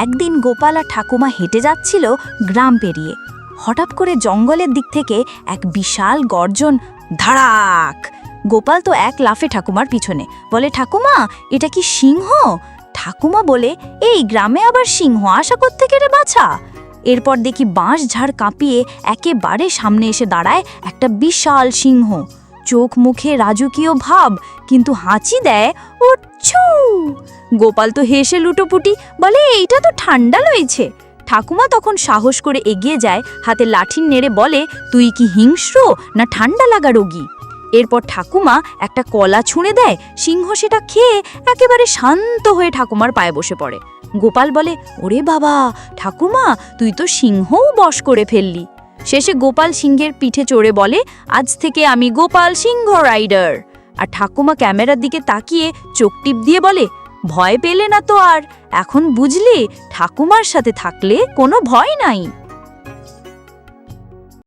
একদিন গোপাল আর ঠাকুমা হেঁটে যাচ্ছিল গ্রাম পেরিয়ে। হঠাৎ করে জঙ্গলের দিক থেকে এক বিশাল গর্জন, ধাড়াক! গোপাল তো এক লাফে ঠাকুমার পিছনে, বলে, ঠাকুমা, এটা কি সিংহ? ঠাকুমা বলে, এই গ্রামে আবার সিংহ আশা থেকে রে বাছা? এরপর দেখি বাঁশ ঝাড় কাঁপিয়ে একেবারে সামনে এসে দাঁড়ায় একটা বিশাল সিংহ। চোখ মুখে রাজকীয় ভাব, কিন্তু হাঁচি দেয় উচ্ছু গোপাল তো হেসে লুটোপুটি, বলে, এইটা তো ঠান্ডা লইছে। ঠাকুমা তখন সাহস করে এগিয়ে যায়, হাতে লাঠি নেড়ে বলে, তুই কি হিংস্র না ঠান্ডা লাগা রোগী? এরপর ঠাকুমা একটা কলা ছুঁড়ে দেয়, সিংহ সেটা খেয়ে একেবারে শান্ত হয়ে ঠাকুমার পায়ে বসে পড়ে। গোপাল বলে, ওরে বাবা, ঠাকুমা, তুই তো সিংহও বশ করে ফেললি। শেষে গোপাল সিংহের পিঠে চড়ে বলে, আজ থেকে আমি গোপাল সিংহ রাইডার। আর ঠাকুমা ক্যামেরার দিকে তাকিয়ে চোখ টিপ দিয়ে বলে, ভয় পেলে না তো আর। এখন বুঝলি, ঠাকুমার সাথে থাকলে কোনো ভয় নাই।